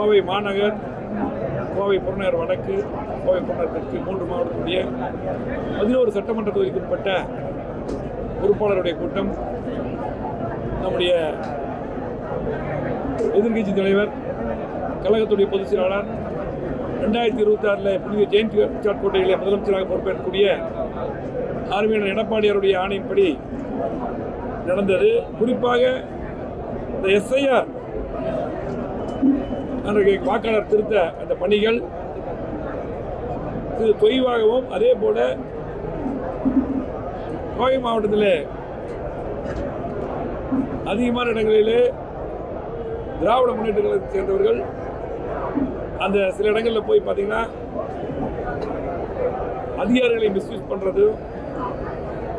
கோவை மாநகர் கோவை புறநகர் வடக்கு கோவை புறநகர் தெற்கு மூன்று மாவட்டத்துடைய பதினோரு சட்டமன்ற தொகுதிக்கு உட்பட்ட பொறுப்பாளருடைய கூட்டம் நம்முடைய எதிர்க்கட்சி தலைவர் கழகத்துடைய பொதுச் செயலாளர் ரெண்டாயிரத்தி இருபத்தி ஆறில் புதிய ஜெயந்தி கோட்டையிலே முதலமைச்சராக பொறுப்பேற்கக்கூடிய ஆர்மியர் எடப்பாடியாருடைய ஆணையின்படி நடந்தது. குறிப்பாக இந்த எஸ்ஐஆர் அன்றைக்கு வாக்காளர் திருத்த அந்த பணிகள் இது தொய்வாகவும் அதே போல கோவை மாவட்டத்தில் அதிகமான இடங்களிலே திராவிட முன்னேற்ற கழகத்தை சேர்ந்தவர்கள் அந்த சில இடங்களில் போய் பார்த்தீங்கன்னா அதிகாரிகளை மிஸ்யூஸ் பண்ணுறது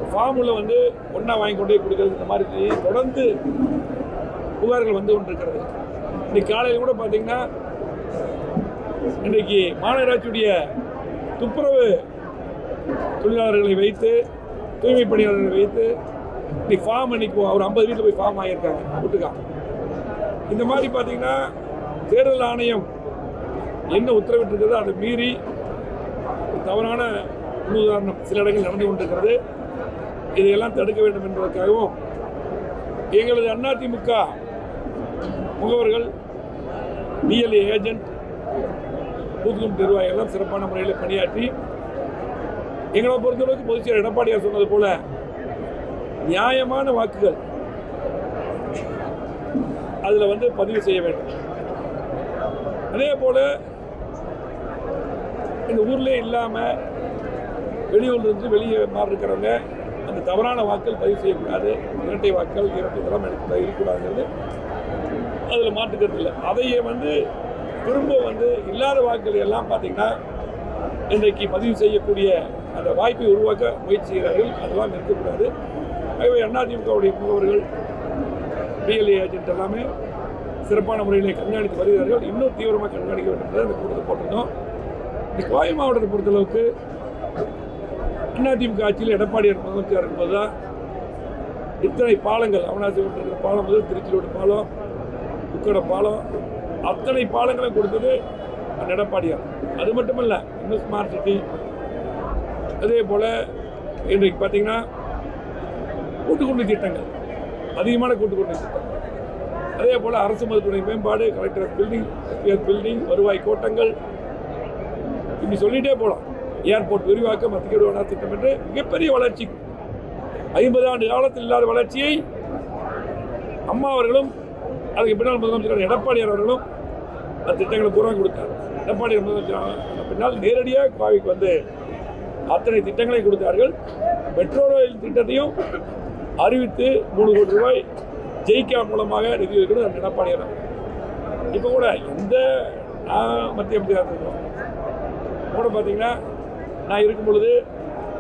ஃபார்மில் வந்து ஒன்றா வாங்கி கொண்டு போய் கொடுக்கறது இந்த மாதிரி தொடர்ந்து புகார்கள் வந்து கொண்டிருக்கிறது. இன்னைக்கு காலையில் கூட பார்த்தீங்கன்னா இன்றைக்கு மாநகராட்சியுடைய துப்புரவு தொழிலாளர்களை வைத்து தூய்மை பணியாளர்களை வைத்து இன்னைக்கு ஃபார்ம் அன்னைக்கு ஒரு ஐம்பது வீட்டில் போய் ஃபார்ம் ஆகியிருக்காங்க ஒட்டுக்கா இந்த மாதிரி பார்த்தீங்கன்னா தேர்தல் ஆணையம் என்ன உத்தரவிட்டிருக்கிறதோ அதை மீறி தவறான உதாரணம் சில இடங்கள் நடந்து கொண்டிருக்கிறது. இதையெல்லாம் தடுக்க வேண்டும் என்பதற்காகவும் எங்களது அதிமுக முகவர்கள் பிஎல்ஏ ஏஜென்ட் தூத்துக்குடி நிர்வாகிகள் எல்லாம் சிறப்பான முறையில் பணியாற்றி எங்களை பொறுத்தளவுக்கு பொதுச்செயலர் எடப்பாடியார் சொன்னது போல நியாயமான வாக்குகள் அதில் வந்து பதிவு செய்ய வேண்டும். அதே போல் இந்த ஊர்லேயே இல்லாமல் வெளியூர்லேருந்து வெளியே மாறி இருக்கிறவங்க அந்த தவறான வாக்கள் பதிவு செய்யக்கூடாது. இரட்டை வாக்கள் இரட்டை தரம் எடுக்க இருக்கக்கூடாதுங்கிறது அதில் மாற்றுக்கிறது இல்லை. அதையே வந்து திரும்ப வந்து இல்லாத வாக்குகள் எல்லாம் பார்த்தீங்கன்னா இன்றைக்கு பதிவு செய்யக்கூடிய அந்த வாய்ப்பை உருவாக்க முயற்சி செய்கிறார்கள். அதெல்லாம் இருக்கக்கூடாது. ஆகவே அதிமுகவுடைய முகவர்கள் பிஎல்ஏ ஏஜென்ட் எல்லாமே சிறப்பான முறையிலே கண்காணித்து வருகிறார்கள். இன்னும் தீவிரமாக கண்காணிக்க வேண்டும் என்பதை அந்த கூட்டத்தை போட்டிருந்தோம். இந்த கோவை மாவட்டத்தை பொறுத்தளவுக்கு அதிமுக ஆட்சியில் எடப்பாடியார் முதலமைச்சர் இருக்கும்போது தான் இத்தனை பாலங்கள். அவனாசி பாலம் முதல் திருச்சியோட பாலம். உக்கட பாலம் அத்தனை பாலங்களும் கொடுத்தது எடப்பாடியார். அது மட்டுமல்ல இன்னும் ஸ்மார்ட் சிட்டி அதே போல் இன்றைக்கு பார்த்தீங்கன்னா கூட்டுக்குடி திட்டங்கள் அதிகமான கூட்டுக்குடி திட்டங்கள். அதே போல் அரசு மருத்துவமனை மேம்பாடு கலெக்டர் பில்டிங் எஸ்பிஎஸ் பில்டிங் வருவாய் கோட்டங்கள். இப்படி சொல்லிகிட்டே போகலாம் ஏர்போர்ட் விரிவாக்கம் மத்திய வருவாய் திட்டம் என்று மிகப்பெரிய வளர்ச்சி. ஐம்பது ஆண்டு காலத்தில் இல்லாத வளர்ச்சியை அம்மா அவர்களும் அதுக்கு பின்னால் முதலமைச்சர் எடப்பாடியார் அவர்களும் அந்த திட்டங்களை பூரா கொடுத்தார். எடப்பாடியார் முதலமைச்சர் பின்னால் நேரடியாக கோவைக்கு வந்து அத்தனை திட்டங்களை கொடுத்தார்கள். மெட்ரோ ரயில் திட்டத்தையும் அறிவித்து மூணு கோடி ரூபாய் ஜெயிக்கா மூலமாக நிதி இருக்கிறது அந்த எடப்பாடியார் இப்போ கூட எந்த நான் மத்திய அமைச்சராக இருக்கிறோம் கூட பார்த்தீங்கன்னா நான் இருக்கும் பொழுது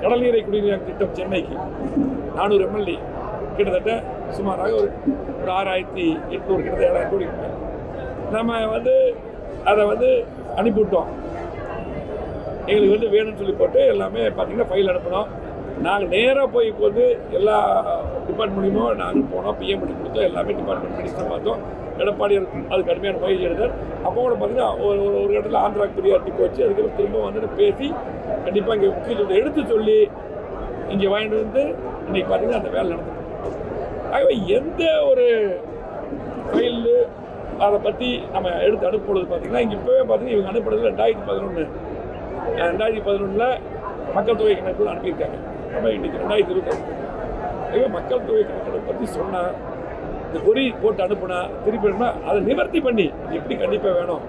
கடல் நீரை குடிநீர் திட்டம் சென்னைக்கு. நானூறு எம்எல்ஏ கிட்டத்தட்ட சுமாராக ஒரு ஒரு ஆறாயிரத்தி எட்நூறு கிட்டத்தட்ட ஏழாயிரம் கோடி நம்ம வந்து அதை வந்து அனுப்பிவிட்டோம். எங்களுக்கு வந்து வேணும்னு சொல்லி போட்டு எல்லாமே பார்த்தீங்கன்னா ஃபைல் அனுப்பினோம். நாங்கள் நேராக போய் இப்போ வந்து எல்லா டிபார்ட்மெண்ட்லையும் நாங்கள் போனோம் பிஎம் பண்ணி கொடுத்தோம் எல்லாமே டிபார்ட்மெண்ட் மினிஸ்டர் பார்த்தோம். எடப்பாடி அது கடுமையான முயற்சி எடுத்தார். அப்போ கூட பார்த்தீங்கன்னா ஒரு ஒரு ஒரு இடத்துல ஆந்திராக்கு பிரியாரிட்டி போச்சு. அதுக்கப்புறம் திரும்ப வந்து பேசி கண்டிப்பாக இங்கே முக்கியத்துவத்தை எடுத்து சொல்லி இங்கே வாங்கிட்டு வந்து இன்றைக்கி பார்த்தீங்கன்னா அந்த வேலை நடந்தது ஆகவே எந்த ஒரு ஃபைலு அதை பற்றி நம்ம எடுத்து அனுப்புறது பார்த்தீங்கன்னா இங்கே இப்போவே பார்த்தீங்கன்னா இவங்க அனுப்புறது ரெண்டாயிரத்தி பதினொன்று ரெண்டாயிரத்தி பதினொன்றில் மக்கள் தொகை கணக்கு அனுப்பியிருக்காங்க. நம்ம இன்றைக்கி ரெண்டாயிரத்தி இருபத்தி ஆகவே மக்கள் தொகை கணக்கெடுப்பு பற்றி சொன்னால் இந்த பொறி போட்டு அனுப்புனா திருப்பி அனுப்புனா அதை நிவர்த்தி பண்ணி எப்படி கண்டிப்பாக வேணும்?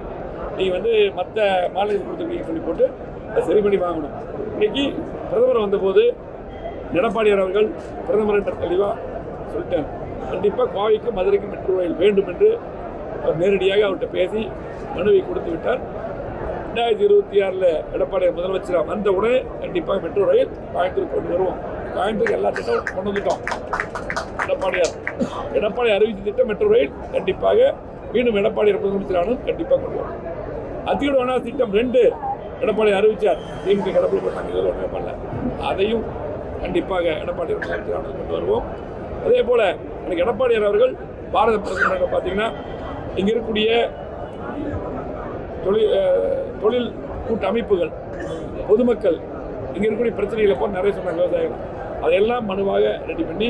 நீ வந்து மற்ற மாநிலத்தில் கொடுத்துருக்கீங்க சொல்லி போட்டு அதை சரி பண்ணி வாங்கணும். இன்னைக்கு பிரதமர் வந்தபோது எடப்பாடியார் அவர்கள் பிரதமர் என்ற தெளிவாக சொல்லிட்டேன். கண்டிப்பாக கோவைக்கு மதுரைக்கு மெட்ரோ ரயில் வேண்டும் என்று அவர் நேரடியாக அவர்கிட்ட பேசி மனுவை கொடுத்து விட்டார். ரெண்டாயிரத்தி இருபத்தி ஆறில் எடப்பாடி முதலமைச்சராக வந்தவுடனே கண்டிப்பாக மெட்ரோ ரயில் கோயம்புத்தூர் கொண்டு வருவோம். கோயம்புத்தூருக்கு எல்லா திட்டமும் கொண்டு வந்துட்டோம். எடப்பாடியார். எடப்பாடி அறிவித்த திட்டம் மெட்ரோ ரயில் கண்டிப்பாக மீண்டும் எடப்பாடி முதலமைச்சரானும் கண்டிப்பாக கொண்டு வரும். அதிகமான திட்டம் ரெண்டு எடப்பாடி அறிவிச்சார். திமுக கடப்பில் போட்டாங்க இதில் ஒன்றுமே பண்ணல. அதையும் கண்டிப்பாக எடப்பாடி முதலமைச்சரானது கொண்டு வருவோம். அதே போல் எனக்கு எடப்பாடியார் அவர்கள் பாரத பிரதமராக பார்த்தீங்கன்னா இங்கே இருக்கக்கூடிய தொழில் தொழில் கூட்ட அமைப்புகள் பொதுமக்கள் இங்கே இருக்கக்கூடிய பிரச்சனைகளை போய் நிறைய சொன்னாங்க விவசாயிகள். அதையெல்லாம் மனுவாக ரெடி பண்ணி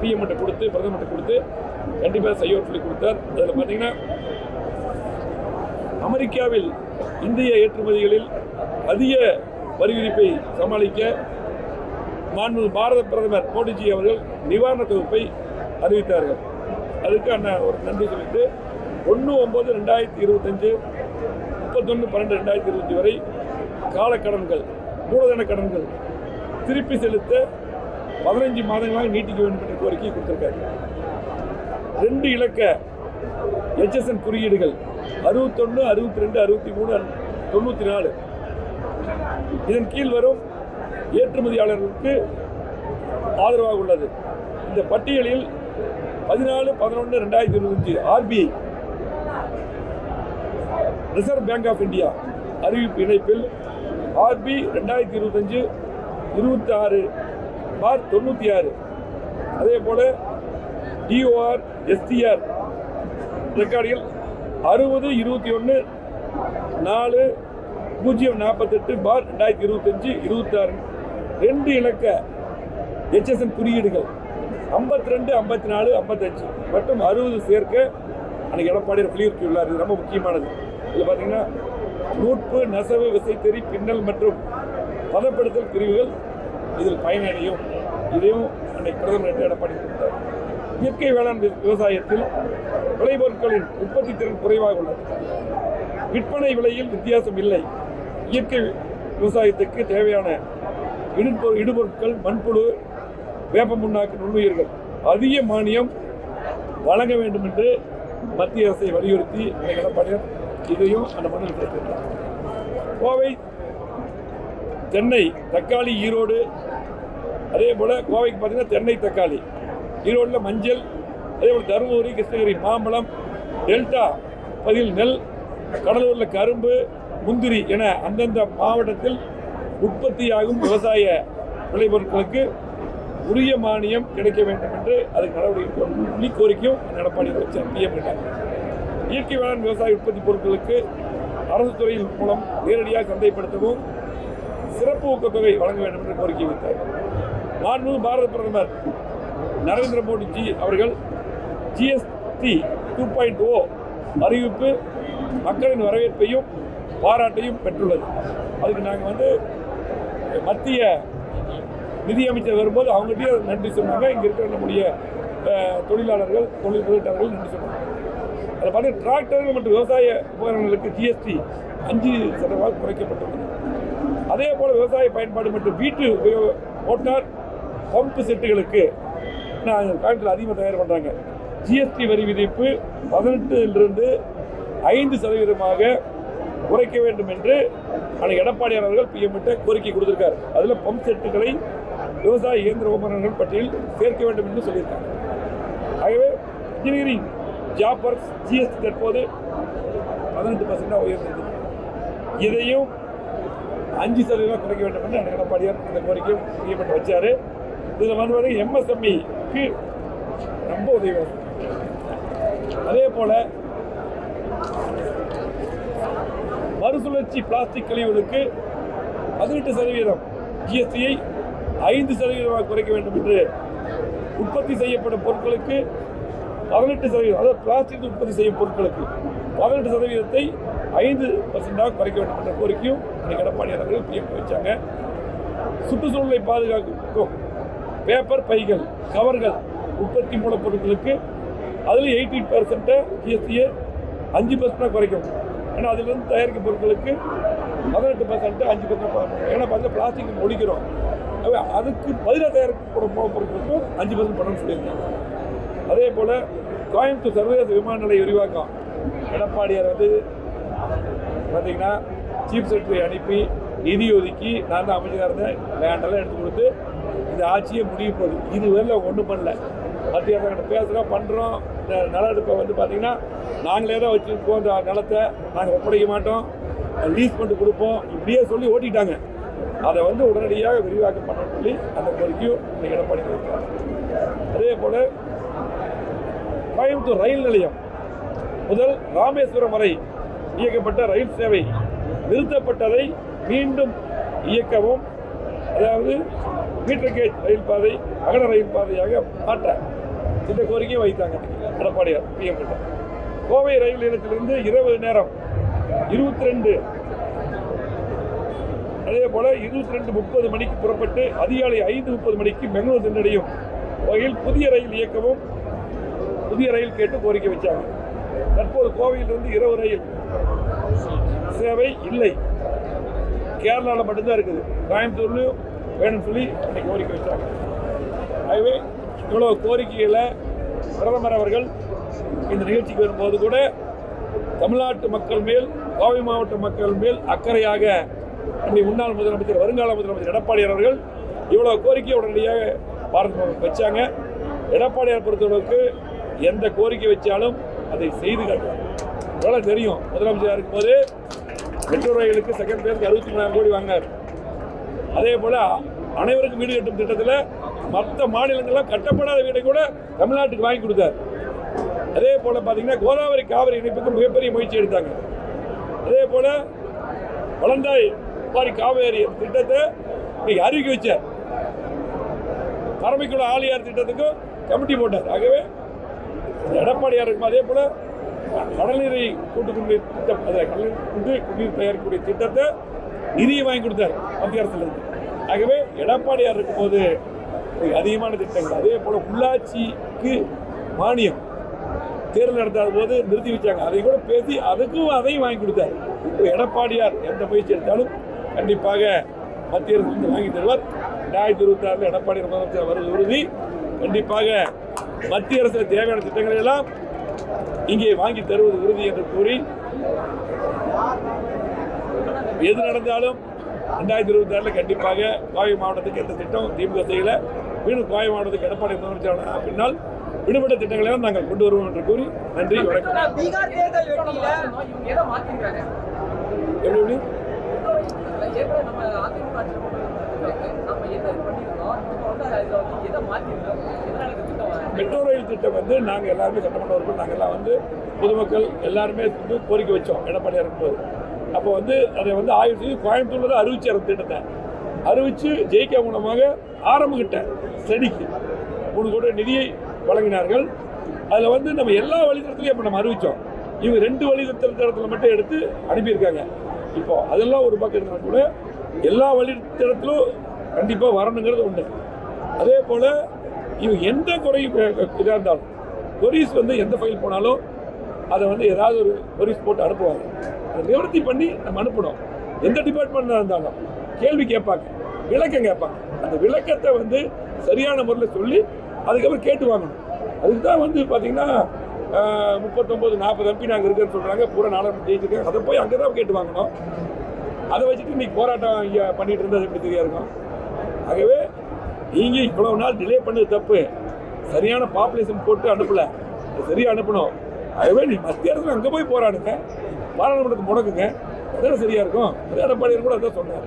பிஎம்கிட்ட கொடுத்து பிரதமர்கிட்ட கொடுத்து கண்டிப்பாக செய்யோர் சொல்லி கொடுத்தார். அதில் பார்த்தீங்கன்னா அமெரிக்காவில் இந்திய ஏற்றுமதிகளில் அதிக வரி விதிப்பை சமாளிக்க மாண்பு பாரத பிரதமர் மோடிஜி அவர்கள் நிவாரண தொகுப்பை அறிவித்தார்கள். அதுக்கு அண்ணன் ஒரு நன்றி சொல்லிட்டு ஒன்று ஒம்பது ரெண்டாயிரத்தி இருபத்தஞ்சு முப்பத்தொன்று பன்னெண்டு ரெண்டாயிரத்தி இருபத்தி வரை காலக்கடன்கள் மூலதன கடன்கள் திருப்பி செலுத்த பதினஞ்சு மாதங்களாக நீட்டிக்க வேண்டும் என்ற கோரிக்கை கொடுத்திருக்காரு. ரெண்டு இலக்க எச்எஸ்என் குறியீடுகள் அறுபத்தொன்று அறுபத்தி ரெண்டு அறுபத்தி மூணு தொண்ணூற்றி நாலு. இதன் கீழ் வரும் ஏற்றுமதியாளர்களுக்கு ஆதரவாக உள்ளது. இந்த பட்டியலில் பதினாலு பதினொன்று ரெண்டாயிரத்தி இருபத்தஞ்சு RBI Reserve Bank of India அறிவிப்பு இணைப்பில் ஆர்பி ரெண்டாயிரத்தி இருபத்தஞ்சு இருபத்தி ஆறு பார் தொண்ணூற்றி ஆறு. அதே போல் டிஓஆர் எஸ்டிஆர் ரெக்கார்டில் அறுபது இருபத்தி ஒன்று நாலு பூஜ்ஜியம் நாற்பத்தெட்டு பார் ரெண்டாயிரத்தி இருபத்தஞ்சு இருபத்தாறு. ரெண்டு இலக்க எச்எஸ்என் குறியீடுகள் ஐம்பத்தி ரெண்டு ஐம்பத்தி நாலு ஐம்பத்தஞ்சு. மற்றும் அறுபது சேர்க்க அன்னைக்கு எடப்பாடியார் வலியுறுத்தியுள்ளார் இது ரொம்ப முக்கியமானது. இதில் பார்த்தீங்கன்னா நூற்பு நெசவு விசைத்தறி பின்னல் மற்றும் பதப்படுத்தல் பிரிவுகள் இதில் பயனடையும். இதையும் அன்னைக்கு பிரதமர் எடப்பாடி கொடுத்தார். இயற்கை வேளாண் விவசாயத்தில் விளைபொருட்களின் உற்பத்தி திறன் குறைவாக உள்ளது. விற்பனை விலையில் வித்தியாசம் இல்லை. இயற்கை விவசாயத்துக்கு தேவையான இடுபொ இடுபொருட்கள் மண்புழு வேப்ப முன்னாக்கு நுண்ணுயிர்கள் அதிக மானியம் வழங்க வேண்டும் என்று மத்திய அரசை வலியுறுத்தி பணியம் இதையும் அந்த மண்ணில் சேர்த்திருந்தார் கோவை தென்னை தக்காளி ஈரோடு அதே போல் கோவைக்கு பார்த்தீங்கன்னா தென்னை தக்காளி ஈரோட்டில் மஞ்சள் அதே போல் தருமபுரி கிருஷ்ணகிரி மாம்பழம் டெல்டா பதில் நெல் கடலூரில் கரும்பு முந்திரி என அந்தந்த மாவட்டத்தில் உற்பத்தியாகும் விவசாய விளைபொருட்களுக்கு உரிய மானியம் கிடைக்க வேண்டும் என்று அதுக்கு நடவடிக்கை கோரிக்கையும் எடப்பாடி அமைச்சர் பிஎம் இயற்கை வேளாண் விவசாய உற்பத்தி பொருட்களுக்கு அரசு துறையின் மூலம் நேரடியாக சந்தைப்படுத்தவும் சிறப்பு ஊக்கத்தொகை வழங்க வேண்டும் என்று கோரிக்கை வைத்தார் மாண்பு பாரத பிரதமர் நரேந்திர மோடிஜி அவர்கள் GST two point O oh அறிவிப்பு மக்களின் வரவேற்பையும் பாராட்டையும் பெற்றுள்ளது. அதுக்கு நாங்கள் வந்து மத்திய நிதியமைச்சர் வரும்போது அவங்ககிட்டயே நன்றி சொன்னாங்க. இங்கே இருக்கிற நம்முடைய தொழிலாளர்கள் தொழில் முதலீட்டாளர்கள் நன்றி சொன்னாங்க. அதை பார்த்து டிராக்டர்கள் மற்றும் விவசாய உபகரணங்களுக்கு ஜிஎஸ்டி அஞ்சு சதவீதம் குறைக்கப்பட்டுள்ளது. அதே போல் விவசாய பயன்பாடு மற்றும் வீட்டு உபயோக மோட்டார் பம்பு செட்டுகளுக்கு நான் காலத்தில் அதிகமாக தயார் பண்ணுறாங்க ஜிஎஸ்டி வரி விதிப்பு பதினெட்டுலிருந்து ஐந்து சதவீதமாக குறைக்க வேண்டும் என்று ஆனால் எடப்பாடியார் அவர்கள் பிஎம் கோரிக்கை கொடுத்திருக்காரு. அதில் பம்ப் செட்டுகளை விவசாய இயந்திர உபகரணங்கள் பட்டியலில் சேர்க்க வேண்டும் என்று சொல்லியிருக்காங்க. ஆகவே இன்ஜினியரிங் ஜாப் ஒர்க்ஸ் ஜிஎஸ்டி தற்போது பதினெட்டு பர்சன்டாக உயர்ந்தது இதையும் அஞ்சு சதவீதம் குறைக்க வேண்டும் என்று எடப்பாடியார் இந்த கோரிக்கையும் செய்யப்பட்டு வச்சார். இதில் வந்து எம்எஸ்எம்இக்கு ரொம்ப உதவி அதே போல் மறுசுழற்சி பிளாஸ்டிக் கழிவுகளுக்கு பதினெட்டு சதவீதம் ஜிஎஸ்டியை ஐந்து சதவீதமாக குறைக்க வேண்டும் என்று உற்பத்தி செய்யப்படும் பொருட்களுக்கு பதினெட்டு சதவீதம் அதாவது பிளாஸ்டிக் உற்பத்தி செய்யும் பொருட்களுக்கு பதினெட்டு சதவீதத்தை ஐந்து பர்சன்டாக குறைக்க வேண்டும் என்ற கோரிக்கையும் அன்னைக்கு எடப்பாடி அவர்கள் பிஎம் வச்சாங்க. சுற்றுச்சூழலை பாதுகாக்கும் பேப்பர் பைகள் கவர்கள் உற்பத்தி மூலப்பொருட்களுக்கு அதில் எயிட்டி பர்சன்ட்டை ஜிஎஸ்டியை அஞ்சு பர்சன்டாக குறைக்கும். ஏன்னா அதிலிருந்து தயாரிக்கும் பொருட்களுக்கு பதினெட்டு பர்சன்ட்டு அஞ்சு பர்சன்ட் ஏன்னா பார்த்தீங்கன்னா பிளாஸ்டிக் ஒழிக்கிறோம். அதுக்கு பதிலாக தயாரிக்கப்படும் மூலப்பொருட்களுக்கும் அஞ்சு பர்சன்ட் பணம் சொல்லியிருக்காங்க. அதே போல் கோயம்புத்தூர் சர்வதேச விமான நிலைய விரிவாக்கம். எடப்பாடியார் வந்து பார்த்தீங்கன்னா சீஃப் செக்ரட்டரி அனுப்பி நிதி ஒதுக்கி நான் தான் அமைச்சராக இருந்தேன். லேண்டெல்லாம் எடுத்து கொடுத்து இந்த ஆட்சியே முடிய போகுது. இது வரையில் ஒன்றும் பண்ணல. மத்திய அரசாங்கிட்ட பேசுகிறோம் பண்ணுறோம் இந்த நிலஎடுப்பை வந்து பார்த்தீங்கன்னா நாங்களே தான் வச்சுருப்போம் இந்த நிலத்தை நாங்கள் ஒப்படைக்க மாட்டோம். லீஸ் பண்ணிட்டு கொடுப்போம். இப்படியே சொல்லி ஓட்டிட்டாங்க. அதை வந்து உடனடியாக விரிவாக்கம் பண்ண சொல்லி அந்த கோரிக்கையும் இன்னைக்கு எடப்பாடி கொடுத்தாங்க அதே போல் கோயம்புத்தூர் ரயில் நிலையம் முதல் ராமேஸ்வரம் வரை இயக்கப்பட்ட ரயில் சேவை நிறுத்தப்பட்டதை மீண்டும் இயக்கவும் அதாவது மீட்டர் கேஜ் ரயில் பாதை அகல ரயில் பாதையாக மாற்ற இந்த கோரிக்கையை வைத்தாங்க. எடப்பாடியார் பிஎம் கிட்ட. கோவை ரயில் நிலையத்திலிருந்து இரவு நேரம் இருபத்தி ரெண்டு அதே போல இருபத்தி ரெண்டு முப்பது மணிக்கு புறப்பட்டு அதிகாலை ஐந்து முப்பது மணிக்கு பெங்களூர் சென்றடையும் வகையில் புதிய ரயில் இயக்கவும் புதிய ரயில் கேட்டு கோரிக்கை வச்சாங்க. தற்போது கோவையிலிருந்து இரவு ரயில் சேவை இல்லை. கேரளாவில் மட்டும்தான் இருக்குது. கோயம்புத்தூர்லையும் வேணும்னு சொல்லி அன்னைக்கு கோரிக்கை வச்சாங்க. ஆகவே இவ்வளோ கோரிக்கைகளை பிரதமர் அவர்கள் இந்த நிகழ்ச்சிக்கு வரும்போது கூட தமிழ்நாட்டு மக்கள் மேல் கோவை மாவட்ட மக்கள் மேல் அக்கறையாக நம்முடைய முன்னாள் முதலமைச்சர் வருங்கால முதலமைச்சர் எடப்பாடியார் அவர்கள் இவ்வளோ கோரிக்கையை உடனடியாக பாரத வச்சாங்க. எடப்பாடியார் பொறுத்தளவுக்கு எந்த கோரிக்கை வச்சாலும் அதை செய்து காட்டுவார். இவ்வளோ தெரியும் முதலமைச்சராக இருக்கும்போது மெட்ரோ ரயிலுக்கு செகண்ட் பேருக்கு அறுபத்தி மூணாயிரம் கோடி வாங்கினார். அதே போல் அனைவருக்கும் வீடு கட்டும் திட்டத்தில் மற்ற மாநிலங்கள்லாம் கட்டப்படாத வீடை கூட தமிழ்நாட்டுக்கு வாங்கி கொடுத்தார். அதே போல் பார்த்தீங்கன்னா கோதாவரி காவிரி இணைப்புக்கு மிகப்பெரிய முயற்சி எடுத்தாங்க. அதே போல் வளந்தாய் பாரி காவேரி திட்டத்தை இன்னைக்கு அறிவிக்க வச்சார். பரமைக்குள்ள ஆளியார் திட்டத்துக்கும் கமிட்டி போட்டார். ஆகவே எடப்பாடியார் இருக்கும் அதே போல் கடல்நீரை கூட்டு குடிநீர் திட்டம் அதை கடல்நீர் கூட்டு குடிநீர் தயாரிக்கக்கூடிய திட்டத்தை நிதியை வாங்கி கொடுத்தார் மத்திய அரசுலேருந்து ஆகவே எடப்பாடியார் இருக்கும்போது போது அதிகமான திட்டங்கள். அதே போல் உள்ளாட்சிக்கு மானியம். தேர்தல் நடத்தாத போது நிறுத்தி வச்சாங்க. அதை கூட பேசி அதுக்கும் அதையும் வாங்கி கொடுத்தாரு. இப்போ எடப்பாடியார் எந்த முயற்சி எடுத்தாலும் கண்டிப்பாக மத்திய அரசு வாங்கி தருவார். ரெண்டாயிரத்தி இருபத்தி ஆறில் எடப்பாடியார் முதலமைச்சர் வருவது உறுதி. கண்டிப்பாக மத்திய அரசு தேவையான திட்டங்களை எல்லாம் இங்கே வாங்கி தருவது உறுதி என்று கூறி எது நடந்தாலும் ரெண்டாயிரத்தி இருபத்தி ஆறில் கண்டிப்பாக கோவை மாவட்டத்துக்கு எந்த திட்டம் திமுக செய்யலை. மீண்டும் கோவை மாவட்டத்துக்கு எடப்பாடி முதலமைச்சர் பின்னால் விடுபட்ட திட்டங்களை நாங்கள் கொண்டு வருவோம் என்று கூறி நன்றி வணக்கம். பீகார் தேர்தல் எப்படி மெட்ரோ ரயில் திட்டம் வந்து நாங்கள் எல்லாருமே சட்டமன்ற உறுப்பினர் நாங்கள் எல்லாம் வந்து பொதுமக்கள் எல்லாருமே வந்து கோரிக்கை வச்சோம் எடப்பாடியார் இருக்கும்போது அப்போ வந்து அதை வந்து ஆய்வு செய்து கோயம்புத்தூர்ல தான் அறிவிச்சார் அந்த திட்டத்தை. அறிவித்து ஜெயிக்க மூலமாக ஆரம்பிக்கிட்ட ஸ்டடிக்கு மூணு கோடி நிதியை வழங்கினார்கள். அதில் வந்து நம்ம எல்லா வழித்தடத்துலையும் இப்போ நம்ம அறிவித்தோம் இவங்க ரெண்டு வழித்தடத்தில் மட்டும் எடுத்து அனுப்பியிருக்காங்க. இப்போ அதெல்லாம் ஒரு பக்கம் இருந்தால் கூட எல்லா வழித்தடத்திலும் கண்டிப்பாக வரணுங்கிறது உண்டு. அதே போல் இவங்க எந்த குறையும் இதாக இருந்தாலும் கொரிஸ் வந்து எந்த ஃபைல் போனாலும் அதை வந்து ஏதாவது ஒரு கொரிஸ் போட்டு அனுப்புவாங்க. அதை நிவர்த்தி பண்ணி நம்ம அனுப்பணும். எந்த டிபார்ட்மெண்ட்டாக இருந்தாலும். கேள்வி கேட்பாங்க. விளக்கம் கேட்பாங்க. அந்த விளக்கத்தை வந்து சரியான முறையில் சொல்லி அதுக்கப்புறம் கேட்டு வாங்கணும். அதுக்கு தான் வந்து பார்த்தீங்கன்னா முப்பத்தொம்போது நாற்பது எம்பி நாங்கள் இருக்குன்னு சொல்கிறாங்க பூரா நாடாளுமன்ற ஜெயிச்சிருக்காங்க அதை போய் அங்கே தான் கேட்டு வாங்கணும். அதை வச்சுட்டு இன்னைக்கு போராட்டம் இங்கே பண்ணிகிட்டு இருந்தது எப்படி தெரியா இருக்கும்? ஆகவே நீங்கள் இவ்வளவு நாள் டிலே பண்ணது தப்பு. சரியான பாப்புலேஷன் போட்டு அனுப்பலை. சரியாக அனுப்பணும். ஆகவே நீ மத்திய அரசு அங்கே போய் போராடுங்க. பாராளுமன்றத்தை முடக்குங்க. அதான சரியாக இருக்கும்? அது எடப்பாடியார் கூட அதான் சொன்னார்.